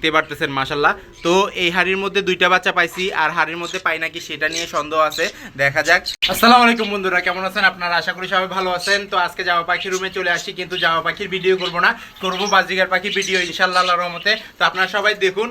দেখতে পারতেছেন মাসাল্লাহ তো এই হাড়ির মধ্যে দুইটা বাচ্চা পাইছি, আর হাড়ির মধ্যে পাই নাকি সেটা নিয়ে সন্দেহ আছে। দেখা যাক। আসসালামু আলাইকুম বন্ধুরা, কেমন আছেন? আপনারা আশা করি সবাই ভালো আছেন। তো আজকে জামা পাখির রুমে চলে আসি কিন্তু জামা পাখির ভিডিও করব না। করব বাজিগার পাখির ভিডিও ইনশাল্লাহ রহমতে। তো আপনারা সবাই দেখুন।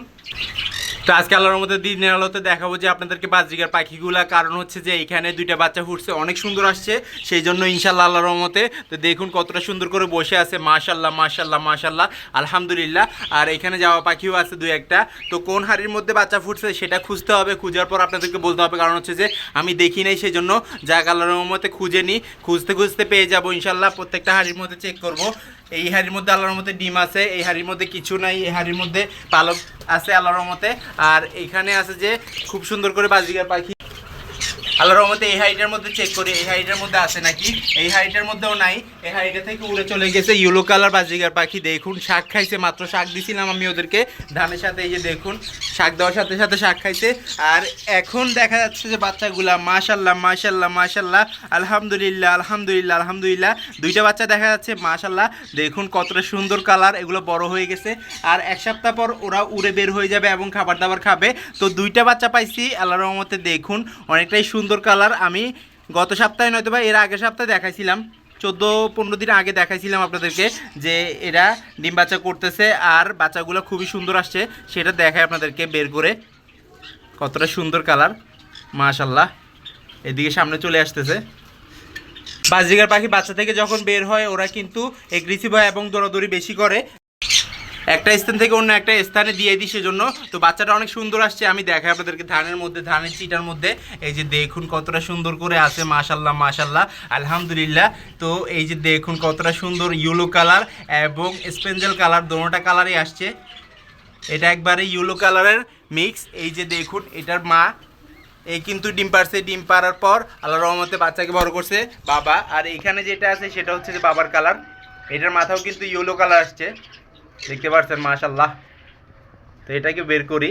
তো আজকে আল্লাহর মধ্যে দিনের আলোতে দেখাবো যে আপনাদেরকে বাজিকার পাখিগুলা কারণ হচ্ছে যে এখানে দুইটা বাচ্চা ফুটছে অনেক সুন্দর আসছে। সেই জন্য ইনশাল্লাহ আল্লাহর রহমতে। তো দেখুন কতটা সুন্দর করে বসে আছে। মাশাল্লাহ মাশাল্লাহ মাশাল্লাহ আলহামদুলিল্লাহ। আর এখানে যাওয়া পাখিও আছে দুই একটা। তো কোন হাড়ির মধ্যে বাচ্চা ফুটছে সেটা খুঁজতে হবে, খুঁজার পর আপনাদেরকে বলতে হবে। কারণ হচ্ছে যে আমি দেখি নাই সেই জন্য যাক আল্লাহর রহমতে খুঁজে নিই খুঁজতে খুঁজতে পেয়ে যাব ইনশাল্লাহ প্রত্যেকটা হাড়ির মধ্যে চেক করব। এই হাড়ির মধ্যে আল্লাহর মধ্যে ডিম আছে, এই হাড়ির মধ্যে কিছু নাই, এই হাড়ির মধ্যে পালক আছে আল্লাহর মতে আর এখানে আছে যে, খুব সুন্দর করে বাজিকার পাখি আল্লাহর রহমতে এই হাইটের মধ্যে চেক করি, এই হাইটের মধ্যে আছে নাকি? এই হাইটের মধ্যেও নাই। এই হাইটে থেকে উড়ে চলে গেছে ইয়েলো কালার বাজিকার পাখি। দেখুন, শাক খাইছে, মাত্র শাক দিছিলাম আমি ওদেরকে। ধানের সাথে এই যে দেখুন, শাক দেওয়ার সাথে সাথে শাক খাইছে। আর এখন দেখা যাচ্ছে যে বাচ্চাগুলা মাশাল্লাহ মাশাল্লাহ মাশাল্লাহ আলহামদুলিল্লাহ আলহামদুলিল্লাহ আলহামদুলিল্লাহ। দুইটা বাচ্চা দেখা যাচ্ছে মাশাল্লাহ দেখুন কতটা সুন্দর কালার এগুলো বড় হয়ে গেছে। আর এক সপ্তাহ পর ওরা উড়ে বের হয়ে যাবে এবং খাবার দাবার খাবে। তো দুইটা বাচ্চা পাইছি, আল্লাহর রহমতে দেখুন, অনেকটাই সুন্দর কালার আমি গত সপ্তাহে নয়তো বা এর আগের সপ্তাহে দেখাইছিলাম। চোদ্দ পনেরো দিন আগে দেখাইছিলাম আপনাদেরকে যে এরা ডিম বাচ্চা করতেছে আর বাচ্চাগুলো খুবই সুন্দর আসছে, সেটা দেখায় আপনাদেরকে বের করে। কতটা সুন্দর কালার মাশাল্লাহ এদিকে সামনে চলে আসতেছে। বাজরিগার পাখি বাচ্চা থেকে যখন বের হয়, ওরা কিন্তু এগ্রেসিভ হয় এবং দৌড়াদৌড়ি বেশি করে। একটা স্থান থেকে অন্য একটা স্থানে দিয়ে দিই সেজন্য। তো বাচ্চাটা অনেক সুন্দর আসছে, আমি দেখাই আপনাদেরকে ধানের মধ্যে, ধানের চিটার মধ্যে। এই যে দেখুন কতটা সুন্দর করে আছে মাশাল্লাহ মাশাল্লাহ আলহামদুলিল্লাহ। তো এই যে দেখুন কতটা সুন্দর ইয়েলো কালার এবং স্পেঞ্জেল কালার, দোনোটা কালারই আসছে। এটা একবারে ইয়েলো কালারের মিক্স। এই যে দেখুন, এটার মা এই কিন্তু ডিম পারছে, ডিম পারার পর আল্লাহ রহমতে বাচ্চাকে বড় করছে, বাবা। আর এখানে যেটা আছে, সেটা হচ্ছে যে বাবার কালার। এটার মাথাও কিন্তু ইয়েলো কালার আসছে। দেখতে পাচ্ছেন মাশাল্লাহ তো এটাকে বের করি।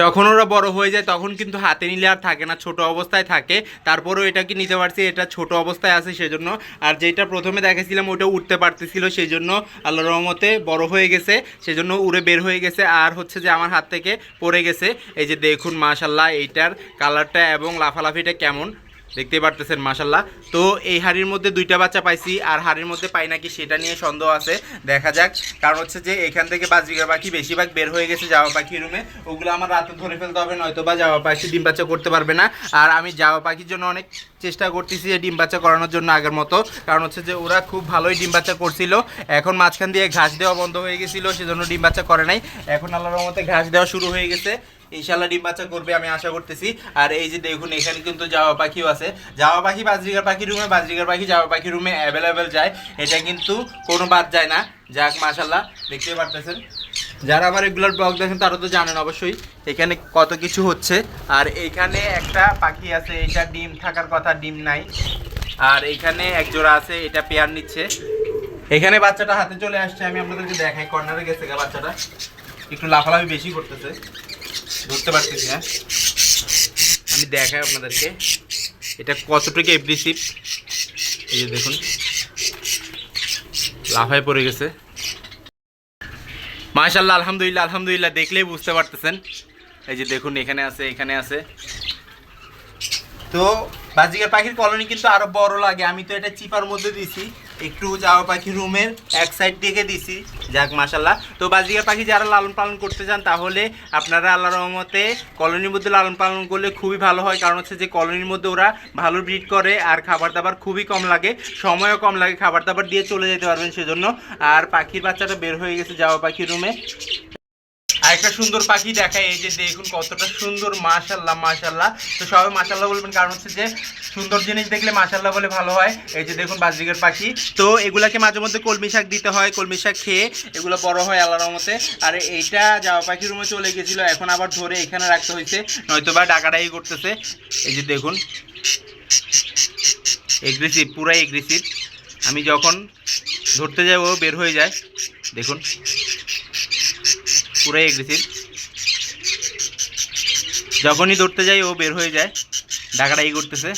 যখন ওরা বড় হয়ে যায়, তখন কিন্তু হাতে নিলে আর থাকে না, ছোট অবস্থায় থাকে। তারপরেও এটাকে নিতে পারছি? এটা ছোট অবস্থায় আছে সেজন্য। আর যেটা প্রথমে দেখেছিলাম ওটা উঠতে পারতেছিল সেই জন্য আল্লাহ রহমতে বড় হয়ে গেছে, সেজন্য উড়ে বের হয়ে গেছে। আর হচ্ছে যে আমার হাত থেকে পড়ে গেছে। এই যে দেখুন মাশাল্লাহ এইটার কালারটা এবং লাফালাফিটা কেমন। দেখতে পারতেছেন মাশাল্লাহ তো এই হাড়ির মধ্যে দুইটা বাচ্চা পাইছি, আর হাড়ির মধ্যে পাই নাকি সেটা নিয়ে সন্দেহ আছে। দেখা যাক। কারণ হচ্ছে যে এখান থেকে বাজরিকার পাখি বেশিরভাগ বের হয়ে গেছে জাওয়া পাখি রুমে। ওগুলো আমার রাতে ধরে ফেলতে হবে, নয়তো বা জাওয়া পাখি ডিম বাচ্চা করতে পারবে না। আর আমি জাওয়া পাখির জন্য অনেক চেষ্টা করতেছি যে ডিম বাচ্চা করানোর জন্য আগের মতো। কারণ হচ্ছে যে ওরা খুব ভালোই ডিম বাচ্চা করছিল। এখন মাঝখান দিয়ে ঘাস দেওয়া বন্ধ হয়ে গেছিল, সেজন্য ডিম বাচ্চা করে নাই। এখন আল্লাহর রহমতে ঘাস দেওয়া শুরু হয়ে গেছে। ইনশাল্লাহ ডিম বাচ্চা করবে, আমি আশা করতেছি। আর এই যে দেখুন, এখানে কিন্তু জাওয়া পাখিও আছে। জাওয়া পাখি বাজরিকার পাখি রুমে বাজরিকার পাখি জাওয়া পাখি রুমে অ্যাভেলেবেল যায়। এটা কিন্তু কোনো বাদ যায় না। যাক মাশাল্লাহ দেখতে পারতেছেন। যারা আমার রেগুলার ব্লগ দেখেন, তারা তো জানেন অবশ্যই, এখানে কত কিছু হচ্ছে। আর এখানে একটা পাখি আছে, এটা ডিম, থাকার কথা ডিম নাই। আর এখানে এক জোড়া আছে, এটা পেয়ার নিচ্ছে। এখানে বাচ্চাটা হাতে চলে আসছে, আমি আপনাদেরকে দেখাই, কর্নারে গেছে বাচ্চাটা। একটু লাফালাফি বেশি করতেছে। ধরতে পারতেছি না। আমি দেখাই আপনাদেরকে। এটা কতটুকু এগ্রেসিভ এই যে দেখুন। লাফায় পড়ে গেছে। মাশাল্লাহ আলহামদুলিল্লাহ আলহামদুলিল্লাহ, দেখলেই বুঝতে পারতেছেন। এই যে দেখুন, এখানে আছে এখানে আছে। তো বাজিকার পাখির কলোনি কিন্তু আরও বড় লাগে। আমি তো এটা চিপার মধ্যে দিছি একটু যাওয়া পাখি রুমের, এক সাইড থেকে দিছি, যাক মাশাল্লাহ তো বাজিকার পাখি যারা লালন পালন করতে চান, তাহলে আপনারা আল্লাহ রহমতে কলোনির মধ্যে লালন পালন করলে খুবই ভালো হয়। কারণ হচ্ছে যে কলোনির মধ্যে ওরা ভালো ব্রিড করে আর খাবার দাবার খুবই কম লাগে, সময়ও কম লাগে খাবার দাবার দিয়ে চলে যেতে পারবেন সেজন্য। আর পাখির বাচ্চাটা বের হয়ে গেছে যাওয়া পাখি রুমে। আরেকটা সুন্দর পাখি দেখায় এই যে দেখুন কতটা সুন্দর মাশাল্লাহ মাশাল্লাহ তো সবাই মাশাল্লাহ বলবেন, কারণ হচ্ছে যে সুন্দর জিনিস দেখলে মাশাল্লাহ বলে ভালো হয়। এই যে দেখুন বাজরিকের পাখি। তো এগুলাকে মাঝে মধ্যে কলমি শাক দিতে হয়, কলমি শাক খেয়ে এগুলো বড় হয় আল্লাহর রহমতে। আর এইটা যাওয়া পাখি রুমে চলে গেছিল, এখন আবার ধরে এখানে রাখতে হয়েছে। নয়তো বা ডাকাডাকি করতেছে। এই যে দেখুন। এগ্রেসিভ পুরাই এগ্রেসিভ আমি যখন ধরতে ও বের হয়ে যায়। দেখুন। পুরাই এগ্রেসিভ যখনই ধরতে যাই, ও বের হয়ে যায়। ডাকাডাকি করতেছে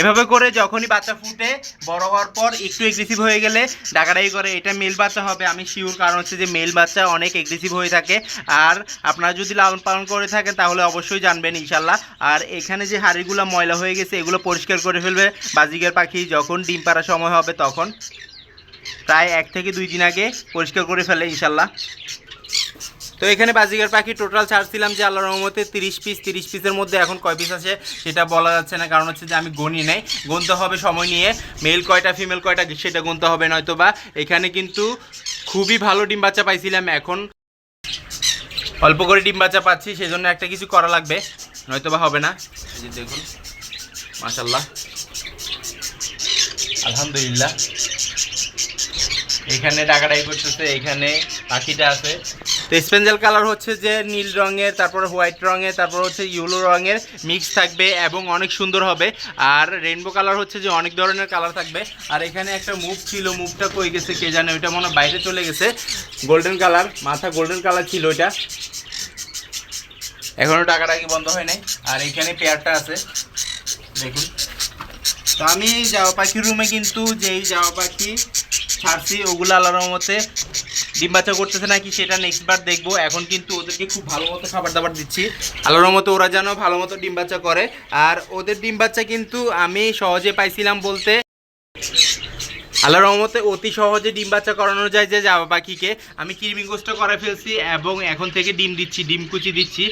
এভাবে করে যখনই বাচ্চা ফুটে, বড় হওয়ার পর একটু এগ্রেসিভ হয়ে গেলে ডাকাডাকি করে, এটা মেল বাচ্চা হবে। আমি শিওর কারণ হচ্ছে যে মেল বাচ্চা অনেক এগ্রেসিভ হয়ে থাকে। আর আপনারা যদি লালন পালন করে থাকেন, তাহলে অবশ্যই জানবেন ইনশাল্লাহ। আর এখানে যে হাড়িগুলো ময়লা হয়ে গেছে, এগুলো পরিষ্কার করে ফেলবে। বাজিকের পাখি যখন ডিম পাড়ার সময় হবে, তখন। প্রায় এক থেকে দুই দিন আগে পরিষ্কার করে ফেলে ইনশাল্লাহ। তো এখানে বাজিকার পাখি টোটাল ছাড়ছিলাম যে আল্লাহ রহমতে তিরিশ পিস তিরিশ পিসের মধ্যে এখন কয় পিস আছে সেটা বলা যাচ্ছে না, কারণ হচ্ছে যে আমি গণি নেই। গুনতে হবে সময় নিয়ে। মেল কয়টা ফিমেল কয়টা সেটা গুনতে হবে নয়তো বা এখানে কিন্তু খুবই ভালো ডিম বাচ্চা পাইছিলাম এখন। অল্প করে ডিম বাচ্চা পাচ্ছি, সেজন্য একটা কিছু করা লাগবে। নয়তো বা হবে না। এই যে দেখুন মাশাল্লাহ আলহামদুলিল্লাহ। এখানে টাকাটাই করতেছে, এখানে পাখিটা আছে। তো স্পেঞ্জেল কালার হচ্ছে যে নীল রঙের, তারপর হোয়াইট রঙের, তারপর হচ্ছে ইউলো রঙের, মিক্স থাকবে এবং অনেক সুন্দর হবে। আর রেনবো কালার হচ্ছে যে অনেক ধরনের কালার থাকবে। আর এখানে একটা মুভ ছিল মুভটা কই গেছে কে জানে, ওইটা মনে বাইরে চলে গেছে। গোল্ডেন কালার, মাথা গোল্ডেন কালার ছিল ওইটা। এখনও টাকাটা কি বন্ধ হয় নাই। আর এখানে পেয়ারটা আছে। দেখুন। তো আমি জামা পাখির রুমে কিন্তু যেই জামা পাখি ছাড়ছি, ওগুলো আল্লাহর রহমতে ডিম বাচ্চা করতেছে নাকি সেটা নেক্সট বার দেখব। এখন কিন্তু ওদেরকে খুব ভালো মতো খাবার দাবার দিচ্ছি। আল্লাহর রহমতে ওরা যেন ভালো মতো ডিম বাচ্চা করে। আর ওদের ডিম বাচ্চা কিন্তু আমি সহজে পাইছিলাম বলতে। আল্লাহর রহমতে অতি সহজে ডিম বাচ্চা করানো যায় যে জামা পাখিকে। আমি কৃমি গোষ্ঠ করে ফেলছি এবং এখন থেকে ডিম দিচ্ছি, ডিম কুচি দিচ্ছি।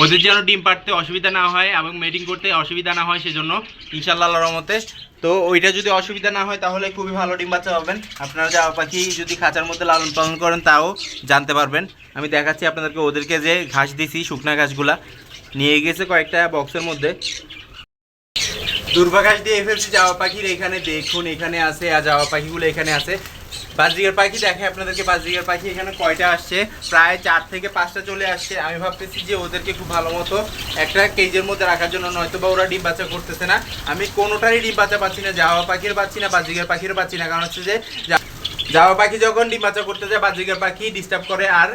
ওদের যেন ডিম পাড়তে অসুবিধা না হয় এবং মেটিং করতে অসুবিধা না হয় সেজন্য ইনশাল্লাহ রহমতে। তো ওইটা যদি অসুবিধা না হয় তাহলে খুবই ভালো ডিম বাচ্চা পাবেন। আপনারা জামা পাখি যদি খাঁচার মধ্যে লালন পালন করেন তাও জানতে পারবেন। আমি দেখাচ্ছি আপনাদেরকে, ওদেরকে যে ঘাস দিছি, শুকনা ঘাসগুলা, নিয়ে গেছে কয়েকটা বক্সের মধ্যে। দুর্বাঘাস দিয়ে ফেলছি জামা পাখির এখানে দেখুন, এখানে আছে আর জামা পাখিগুলো এখানে আছে। বাজরিগার পাখি দেখে আপনাদেরকে। বাজরিগার পাখি এখানে কয়টা আসছে? প্রায় চার থেকে পাঁচটা চলে আসছে। আমি ভাবতেছি যে ওদেরকে খুব ভালো মতো একটা কেজের মধ্যে রাখার জন্য নয়তো বা ওরা ডিম বাচ্চা করতেছে না। আমি কোনোটারই ডিম বাচ্চা পাচ্ছি না, জাওয়া পাখির পাচ্ছি না বাজরিগার পাখির পাচ্ছি না। কারণ হচ্ছে যে জাওয়া পাখি যখন ডিম বাচ্চা করতে যায় বাজরিগার পাখি ডিস্টার্ব করে। আর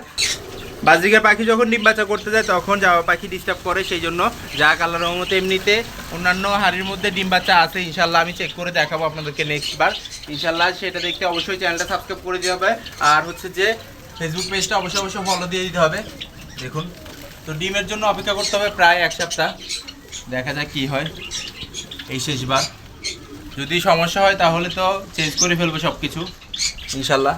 বাজিকার পাখি যখন ডিম বাচ্চা করতে যায়, তখন জাওয়া পাখি ডিস্টার্ব করে। সেই জন্য যা কালার রহমতে এমনিতে অন্যান্য হাড়ির মধ্যে ডিম বাচ্চা আছে। ইনশাল্লাহ আমি চেক করে দেখাবো আপনাদেরকে নেক্সট বার। ইনশাল্লাহ সেটা দেখতে অবশ্যই চ্যানেলটা সাবস্ক্রাইব করে দিতে হবে। আর হচ্ছে যে ফেসবুক পেজটা অবশ্যই অবশ্যই ফলো দিয়ে দিতে হবে। দেখুন, তো ডিমের জন্য অপেক্ষা করতে হবে প্রায় এক সপ্তাহ। দেখা যাক কি হয় এই শেষবার। যদি সমস্যা হয়, তাহলে তো চেঞ্জ করে ফেলব সব কিছু ইনশাল্লাহ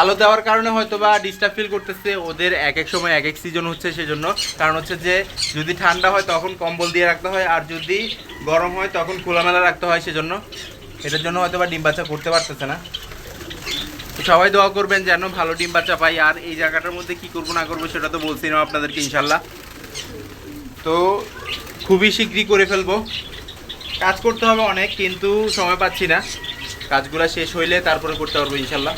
আলো দেওয়ার কারণে হয়তো বা ডিস্টার্ব ফিল করতেছে। ওদের এক এক সময় এক এক সিজন হচ্ছে সেজন্য। কারণ হচ্ছে যে, যদি ঠান্ডা হয় তখন কম্বল দিয়ে রাখতে হয়, আর যদি গরম হয় তখন খোলামেলা রাখতে হয় সেজন্য। এটার জন্য হয়তো বা ডিম বাচ্চা করতে পারতেছে না। সবাই দোয়া করবেন যেন ভালো ডিম বাচ্চা পাই। আর এই জায়গাটার মধ্যে কি করব না করব সেটা তো বলছি না আপনাদেরকে, ইনশাল্লাহ। তো খুবই শীঘ্রই করে ফেলব। কাজ করতে হবে অনেক, কিন্তু সময় পাচ্ছি না। কাজগুলো শেষ হইলে তারপরে করতে পারব, ইনশাল্লাহ।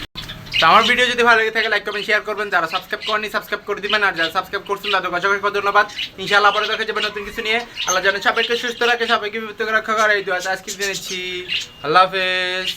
তো আমার ভিডিও যদি ভালো লেগে থাকে লাইক কমেন্ট শেয়ার করবেন। যারা সাবস্ক্রাইব করেনি সাবস্ক্রাইব করে দিবেন। আর যারা সাবস্ক্রাইব করছেন, তাদের অসংখ্য ধন্যবাদ। ইনশাআল্লাহ পরে দেখা যাবে নতুন কিছু নিয়ে। আল্লাহ যেন সবাইকে সুস্থ রাখে, সবাইকে বিপদ রক্ষা করে। এই আজকে দিনেছি আল্লাহ হাফেজ।